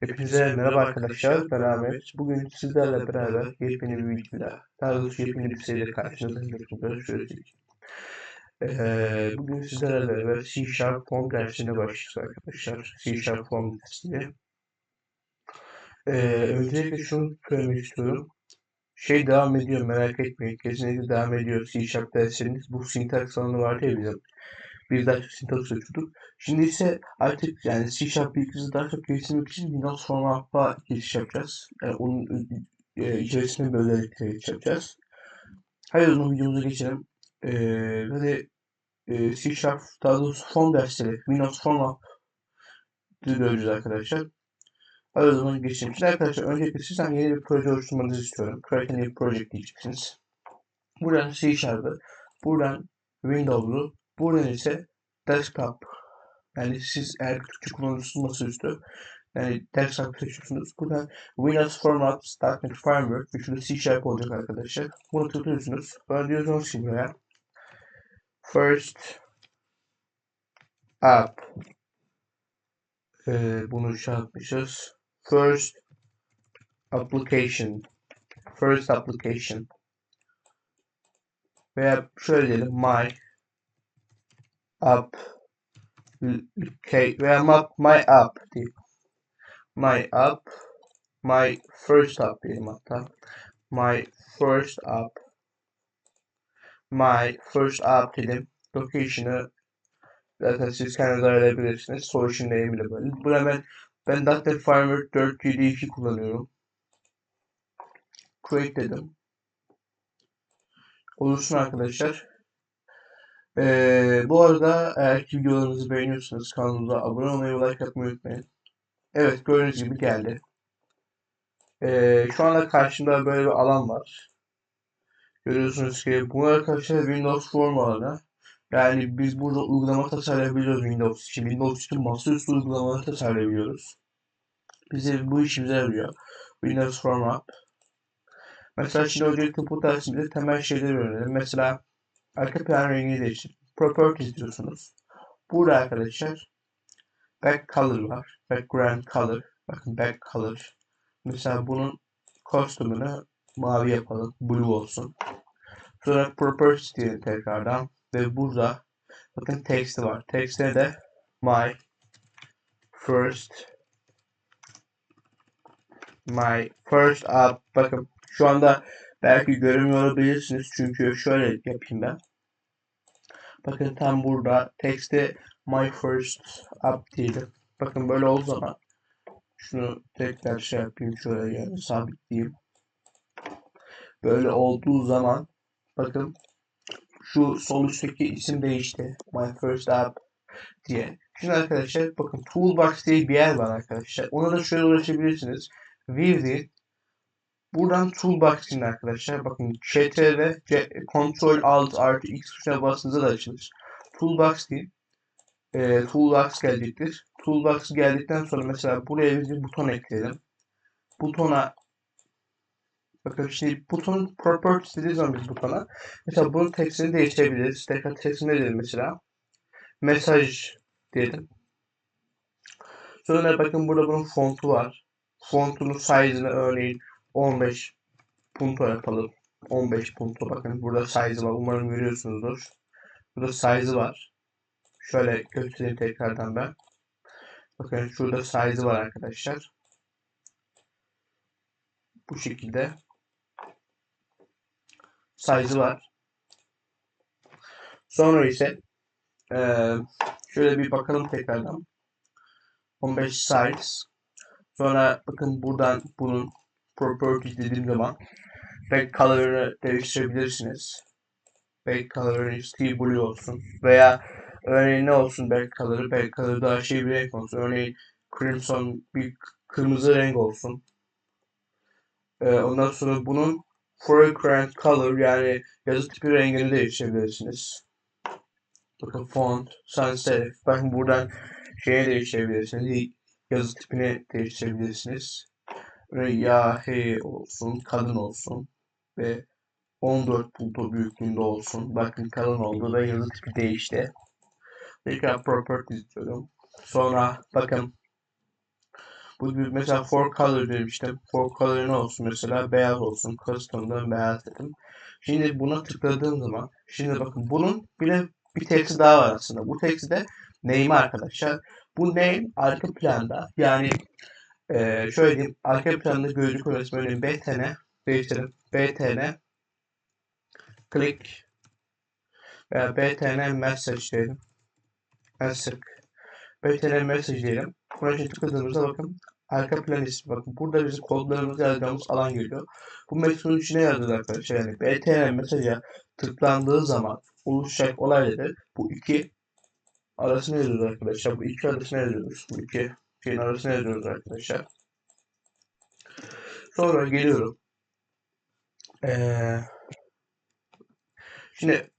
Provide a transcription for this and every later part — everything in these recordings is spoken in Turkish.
Hepinize merhaba arkadaşlar, ben Ahmet. Bugün sizlerle beraber yepyeni bir videoda, daha doğrusu yepyeni bir seriyle karşınızdayım. Görüşürüz. Ee, bugün sizlerle beraber C Sharp Form dersine başlayacağız arkadaşlar. C Sharp Form dersine. Ee, öncelikle şunu söylemek istiyorum. Şey devam ediyor merak etmeyin. Kesinlikle devam ediyor C Sharp dersleriniz. Bu syntax alanı vardı ya bizim. Biz daha çok syntax açıyorduk. Şimdi ise artık yani C Sharp bilgisi daha çok geliştirmek için Windows Format'a geçiş yapacağız. Yani onun e, içerisinde böyle özellikle geçiş yapacağız. O zaman videomuza geçelim. E, böyle e, C Sharp daha doğrusu form dersleri Windows Format göreceğiz arkadaşlar. Hayır o zaman geçelim. Şimdi arkadaşlar öncelikle sizden yeni bir proje oluşturmanızı istiyorum. Create a new project diyeceksiniz. Buradan C Sharp'ı, buradan Windows'u, buradan ise desktop yani siz eğer Türkçe kullanıcısı masaüstü yani desktop seçiyorsunuz. Buradan Windows Format .NET Framework şurada C Sharp olacak arkadaşlar. Bunu tıklıyorsunuz. Böyle diyorsunuz ki buraya First App ee, bunu şey yapmışız. First Application First Application veya şöyle diyelim My App okay, veya my, my app değil. My app, my first app diyelim hatta. My first app, my first app dedim. Location'ı zaten siz kendiniz ayarlayabilirsiniz. Solution name'i de böyle. Bu hemen ben .NET Framework 4 GD2 kullanıyorum. Create dedim. Olursun arkadaşlar. Ee, bu arada eğer ki videolarımızı beğeniyorsanız kanalımıza abone olmayı ve like atmayı unutmayın. Evet gördüğünüz gibi geldi. Ee, şu anda karşımda böyle bir alan var. Görüyorsunuz ki bu arkadaşlar Windows Form. Yani biz burada uygulama tasarlayabiliyoruz Windows için. Windows için masaüstü uygulamaları tasarlayabiliyoruz. Bize bu işimize yarıyor. Windows Form App. Mesela şimdi öncelikle bu dersimizde temel şeyleri öğrenelim. Mesela arka plan rengini değiştir. Properties diyorsunuz. Burada arkadaşlar back color var. Background color. Bakın back color. Mesela bunun kostümünü mavi yapalım. Blue olsun. Sonra properties diyelim tekrardan. Ve burada bakın text'i var. Text'e de my first my first up bakın şu anda belki göremiyor olabilirsiniz çünkü şöyle yapayım ben. Bakın tam burada text'te my first up diyelim. Bakın böyle olduğu zaman şunu tekrar şey yapayım şöyle yani sabitleyeyim. Böyle olduğu zaman bakın şu sol üstteki isim değişti. My first app diye. Şimdi arkadaşlar bakın toolbox diye bir yer var arkadaşlar. Ona da şöyle ulaşabilirsiniz. View'de buradan toolbox için arkadaşlar bakın CTRL Ctrl Alt artı X tuşuna bastığınızda da açılır. Toolbox değil. E, toolbox gelecektir. Toolbox geldikten sonra mesela buraya bir buton ekleyelim. Butona Bakın şimdi buton properties dediği zaman biz butona mesela bunun tekstini değiştirebiliriz. Tekrar tekstini ne diyelim mesela? Mesaj diyelim. Sonra bakın burada bunun fontu var. Fontunun size'ını örneğin 15 punto yapalım. 15 punto bakın burada size var. Umarım görüyorsunuzdur. Burada size'ı var. Şöyle göstereyim tekrardan ben. Bakın şurada size'ı var arkadaşlar. Bu şekilde size'ı var. Sonra ise ee, şöyle bir bakalım tekrardan. 15 size. Sonra bakın buradan bunun properties dediğim zaman back color'ını değiştirebilirsiniz. Back color'ı steel blue olsun. Veya örneğin ne olsun back color'ı? Back color'ı daha şey bir renk olsun. Örneğin crimson bir kırmızı renk olsun. Ee, ondan sonra bunun foreground color yani yazı tipi rengini değiştirebilirsiniz. Bakın font, sans serif. Bakın buradan şeye değiştirebilirsiniz. Yazı tipini değiştirebilirsiniz. Ya he olsun, kadın olsun ve 14 punto büyüklüğünde olsun. Bakın kalın oldu ve yazı tipi değişti. Tekrar properties diyorum. Sonra bakın Bu bir mesela for color demiştim. For color ne olsun mesela? Beyaz olsun. Custom'da beyaz dedim. Şimdi buna tıkladığım zaman şimdi bakın bunun bile bir teksti daha var aslında. Bu teksti de name arkadaşlar. Bu name arka planda yani eee şöyle diyeyim arka planda gözlük öğretmeni örneğin btn değiştirin. btn click veya btn message diyelim. Message. btn message diyelim. Buna şimdi tıkladığımızda bakın arka plan ismi. Bakın burada bizim kodlarımızı yazdığımız alan geliyor. Bu metodun içine yazdığımız arkadaşlar. Yani btn mesaj'a tıklandığı zaman oluşacak olay nedir? Bu iki arasını yazıyoruz arkadaşlar. Bu iki arasını yazıyoruz. Bu iki şeyin arasını yazıyoruz arkadaşlar. Sonra geliyorum. Ee, şimdi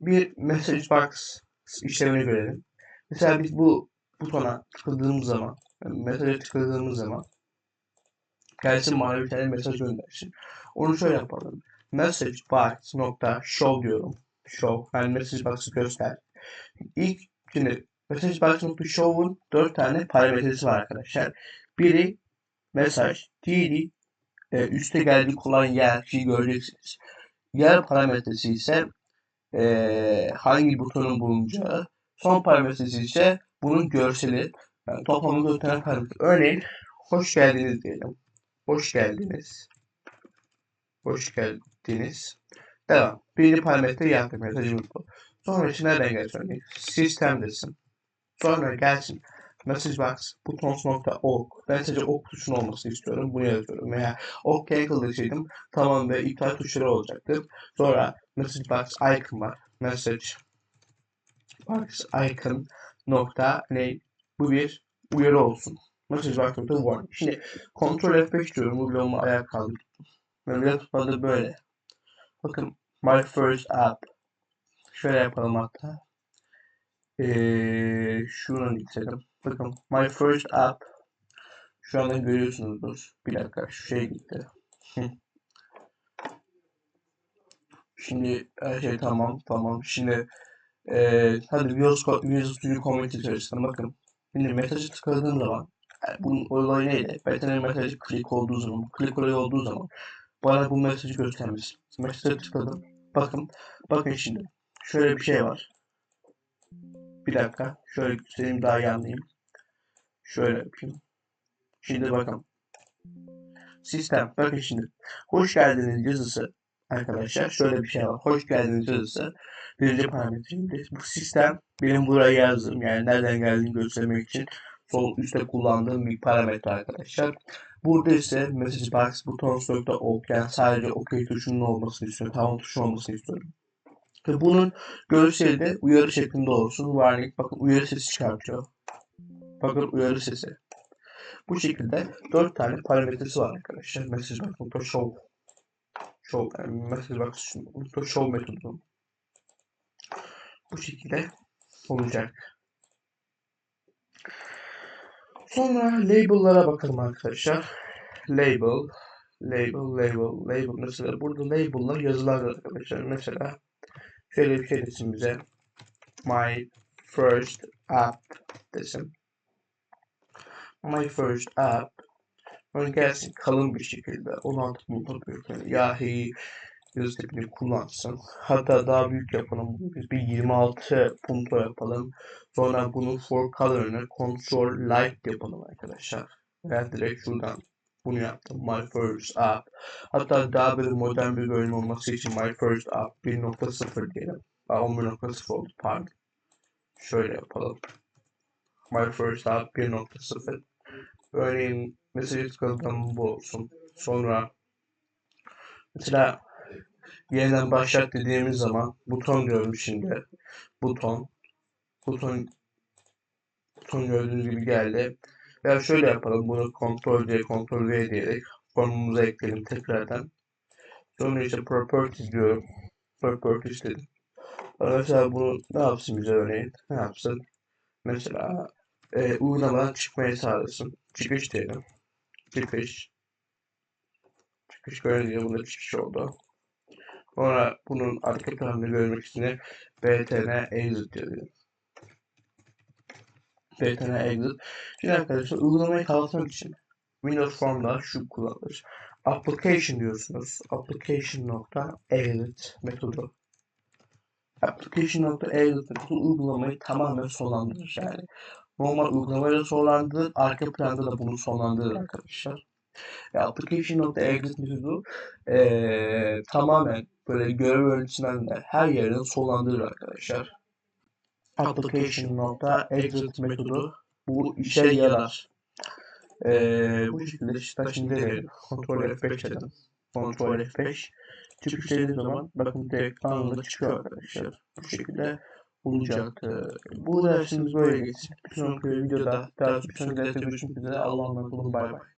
bir message box işlemini görelim. Mesela biz bu butona tıkladığımız zaman, yani mesaja tıkladığımız zaman gelsin bana bir tane mesaj göndersin. Onu şöyle yapalım. Message box nokta show diyorum. Show. Yani message box'ı göster. İlk şimdi message box nokta show'un dört tane parametresi var arkadaşlar. Biri mesaj, diğeri e, üste gelecek olan yer ki göreceksiniz. Yer parametresi ise e, hangi butonun bulunacağı. Son parametresi ise bunun görseli. Yani toplamda dört tane parametre. Örneğin hoş geldiniz diyelim. Hoş geldiniz. Hoş geldiniz. Devam. Birinci parametre yaptım. Mesajımız bu. Sonra için nereden gelsin? Sistemdesin. Sonra gelsin. Message box buttons.org. Ben sadece ok tuşunun olmasını istiyorum. Bunu yazıyorum. Veya ok deseydim tamam ve iptal tuşları olacaktır. Sonra message box icon var. Message box icon nokta ne? Bu bir uyarı olsun. Message box nokta warning. Şimdi Ctrl F5 diyorum. Bu bloğumu ayağa kaldırdım. Ve tutmadı böyle. Bakın my first app. Şöyle yapalım hatta. Ee, şunu yükseltelim. Bakın my first app. Şu anda görüyorsunuzdur. Bir dakika şu şey gitti. Şimdi her şey tamam tamam. Şimdi ee, hadi Visual Visual Studio Community içerisinde bakın. Şimdi mesajı tıkladığım zaman yani bunun olayı neydi? Betenin mesajı click olduğu zaman, click olayı olduğu zaman bana bu mesajı göstermesi. Mesajı tıkladım. Bakın, bakın şimdi. Şöyle bir şey var. Bir dakika. Şöyle göstereyim daha iyi anlayayım. Şöyle yapayım. Şimdi bakın. Sistem. Bakın şimdi. Hoş geldiniz yazısı. Arkadaşlar şöyle bir şey var. Hoş geldiniz yazısı. Birinci parametreydi. Bu sistem benim buraya yazdığım yani nereden geldiğini göstermek için sol üstte kullandığım bir parametre arkadaşlar. Burada ise message box buttons.org yani sadece OK tuşunun olmasını istiyorum. Tamam tuşu olmasını istiyorum. Ve bunun görseli de uyarı şeklinde olsun. Warning bakın uyarı sesi çıkartıyor. Bakın uyarı sesi. Bu şekilde 4 tane parametresi var arkadaşlar. Message box show. Show yani message box show metodu. Bu şekilde olacak. Sonra label'lara bakalım arkadaşlar. Label, label, label, label mesela burada label'lar yazılar arkadaşlar. Mesela şöyle bir şey desin bize. My first app desin. My first app. Sonra gelsin kalın bir şekilde 16 punto büyük. Yani yahi yazı tipini kullansın. Hatta daha büyük yapalım. Biz bir 26 punto yapalım. Sonra bunu for color'ını control light yapalım arkadaşlar. Veya direkt şuradan bunu yaptım. My first app. Hatta daha bir modern bir bölüm olması için my first app 1.0 diyelim. Aa, 11.0 oldu pardon. Şöyle yapalım. My first app 1.0. Örneğin mesaj tıkladım bu olsun. Sonra mesela yeniden başlat dediğimiz zaman buton diyorum şimdi. Buton. Buton buton gördüğünüz gibi geldi. Veya şöyle yapalım. Bunu kontrol D, kontrol V diyerek formumuza ekleyelim tekrardan. Sonra işte properties diyorum. Properties dedim. Mesela bunu ne yapsın bize örneğin? Ne yapsın? Mesela e, uygulamadan çıkmayı sağlasın. Çıkış diyelim. Çıkış. Çıkış gördüğünüz gibi burada çıkış oldu. Sonra bunun arka planını görmek için btn exit diyelim. VTN exit. Şimdi arkadaşlar uygulamayı tanıtmak için Windows Forum'da şu kullanılır. Application diyorsunuz. Application.exit metodu. Application.exit metodu uygulamayı tamamen sonlandırır. Yani normal uygulamayla sonlandırır. Arka planda da bunu sonlandırır arkadaşlar. E, Application.exit metodu e, tamamen böyle görev öğretmenle her yerden sonlandırır arkadaşlar. Application.exit metodu bu işe yarar. Ee, bu şekilde işte şimdi. Ctrl F5 dedim. Ctrl F5. Çıkış dediğim zaman bakın direkt anında çıkıyor arkadaşlar. Bu şekilde olacak. Ee, bu dersimiz böyle geçsin. Bir sonraki videoda, daha bir sonraki derste görüşmek üzere. Allah'a emanet olun. Bay bay.